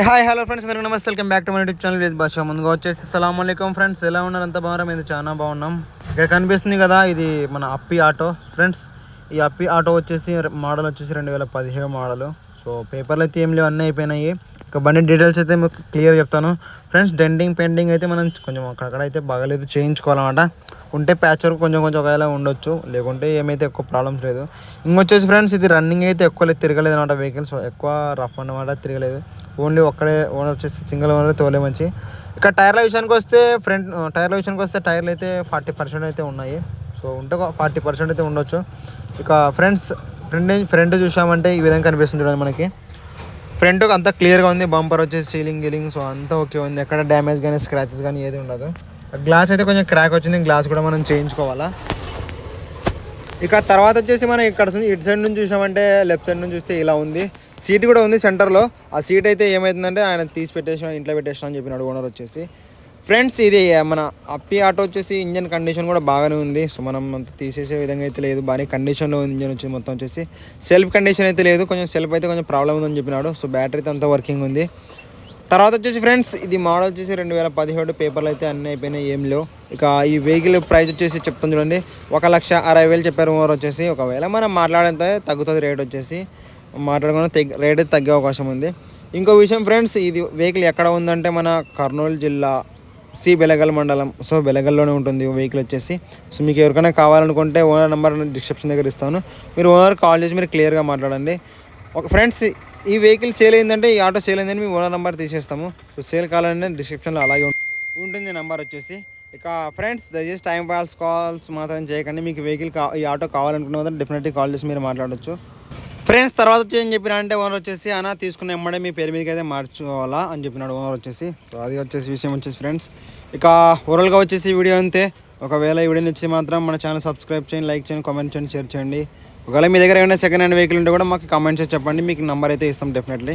Hi hello friends అందరికీ నమస్తే. Welcome back to my YouTube channel with భాష ముందుగా వచ్చేసి సలాం అలైకుం ఫ్రెండ్స్ ఎలా ఉన్నారు? అంత బాగున్నారా మేము చాలా బాగున్నాం. ఇక్కడ కనిపిస్తుంది కదా ఇది మన అప్పి ఆటో. ఫ్రెండ్స్ ఈ అప్పి ఆటో వచ్చేసి మోడల్ వచ్చేసి రెండు వేల పదిహేడు మోడల్ సో పేపర్లు అయితే ఏం లేవు అన్నీ అయిపోయినాయి. ఇక బండి డీటెయిల్స్ అయితే మీకు క్లియర్ చెప్తాను. ఫ్రెండ్స్ డెండింగ్ పెయింటింగ్ అయితే మనం కొంచెం అక్కడక్కడ అయితే బాగాలేదు చేయించుకోవాలన్నమాట. ఉంటే ప్యాచ్ వర్క్ కొంచెం కొంచెం ఒకవేళ ఉండొచ్చు. లేకుంటే ఏమైతే ఎక్కువ ప్రాబ్లమ్స్ లేదు. ఇంకొచ్చేసి ఫ్రెండ్స్ ఇది రన్నింగ్ అయితే ఎక్కువ తిరగలేదు అనమాట వెహికల్స్ ఎక్కువ రఫ్ అన్నమాట తిరగలేదు. ఓన్లీ ఒక్కడే ఓనర్ వచ్చేసి సింగిల్ ఓనర్ తోలే మంచి. ఇక టైర్ల విషయానికి వస్తే ఫ్రంట్ టైర్ల విషయానికి వస్తే టైర్లు అయితే ఫార్టీ పర్సెంట్ అయితే ఉన్నాయి. సో ఉంటే ఫార్టీ పర్సెంట్ అయితే ఉండొచ్చు. ఇక ఫ్రెండ్స్ ఫ్రంట్ ఫ్రంట్ చూసామంటే ఈ విధంగా కనిపిస్తుంది చూడండి మనకి. ఫ్రంట్ అంతా క్లియర్గా ఉంది బంపర్ వచ్చేసి సీలింగ్ గీలింగ్ సో అంతా ఓకే ఉంది. ఎక్కడ డ్యామేజ్ కానీ స్క్రాచెస్ కానీ ఏది ఉండదు. గ్లాస్ అయితే కొంచెం క్రాక్ వచ్చింది గ్లాస్ కూడా మనం చేయించుకోవాలా? ఇక తర్వాత వచ్చేసి మనం ఇక్కడ ఇటు సైడ్ నుంచి చూసామంటే లెఫ్ట్ సైడ్ నుంచి చూస్తే ఇలా ఉంది. సీట్ కూడా ఉంది సెంటర్లో ఆ సీట్ అయితే ఏమవుతుందంటే ఆయన తీసి పెట్టేసిన ఇంట్లో పెట్టేసిన అని చెప్పినాడు ఓనర్ వచ్చేసి. ఫ్రెండ్స్ ఇది మన అప్పి ఆటో వచ్చేసి ఇంజన్ కండిషన్ కూడా బాగానే ఉంది. సో మనం అంత తీసేసే విధంగా అయితే లేదు. బాగానే కండిషన్లో ఉంది ఇంజన్ వచ్చి మొత్తం వచ్చేసి. సెల్ఫ్ కండిషన్ అయితే లేదు. కొంచెం సెల్ఫ్ అయితే కొంచెం ప్రాబ్లం ఉందని చెప్పినాడు. సో బ్యాటరీ అంతా వర్కింగ్ ఉంది. తర్వాత వచ్చేసి ఫ్రెండ్స్ ఇది మోడల్ వచ్చేసి రెండు వేల పదిహేడు పేపర్లు అయితే అన్నీ అయిపోయినాయి ఏం లేవు. ఇక ఈ వెహికల్ ప్రైస్ వచ్చేసి చెప్తాను చూడండి ఒక లక్ష అరవై వేలు చెప్పారు ఓనర్ వచ్చేసి. ఒకవేళ మనం మాట్లాడేంత తగ్గుతుంది రేట్ వచ్చేసి. మాట్లాడుకున్న తగ్గ రేట్ తగ్గే అవకాశం ఉంది. ఇంకో విషయం ఫ్రెండ్స్ ఇది వెహికల్ ఎక్కడ ఉందంటే మన కర్నూలు జిల్లా సి బెలగల్ మండలం. సో బెలగల్లోనే ఉంటుంది వెహికల్ వచ్చేసి. సో మీకు ఎవరికైనా కావాలనుకుంటే ఓనర్ నెంబర్ డిస్క్రిప్షన్ దగ్గర ఇస్తాను. మీరు ఓనర్ కాల్ చేసి మీరు క్లియర్గా మాట్లాడండి. ఒక ఫ్రెండ్స్ ఈ వెహికల్ సేల్ అయిందంటే ఈ ఆటో సేల్ అయిందని మేము ఓనర్ నెంబర్ తీసేస్తాము. సో సేల్ కావాలంటే డిస్క్రిప్షన్లో అలాగే ఉంటుంది నెంబర్ వచ్చేసి. ఇక ఫ్రెండ్స్ దయచేసి టైం పాస్ కాల్స్ మాత్రం చేయకండి. మీకు వెహికల్ కా ఈ ఆటో కావాలనుకున్న మాత్రం డెఫినెట్లీ కాల్ చేసి మీరు మాట్లాడొచ్చు. ఫ్రెండ్స్ తర్వాత వచ్చి ఏం చెప్పినా అంటే ఓనర్ వచ్చేసి అన్న తీసుకున్న ఎమ్మడే మీ పేరు మీదకి అయితే మార్చుకోవాలా? అని చెప్పినాడు ఓనర్ వచ్చేసి. సో అది వచ్చేసి విషయం వచ్చేసి ఫ్రెండ్స్. ఇక ఓవరాల్గా వచ్చేసి వీడియో అంతే. ఒకవేళ ఈ వీడియో నచ్చి మాత్రం మన ఛానల్ సబ్స్క్రైబ్ చేయండి లైక్ చేయండి కామెంట్ చేయండి షేర్ చేయండి. ఒకవేళ మీ దగ్గర ఏమైనా సెకండ్ హ్యాండ్ వెహికల్ ఉంటే కూడా మాకు కామెంట్స్ చెప్పండి. మీకు నంబర్ అయితే ఇస్తాం డెఫినెట్లీ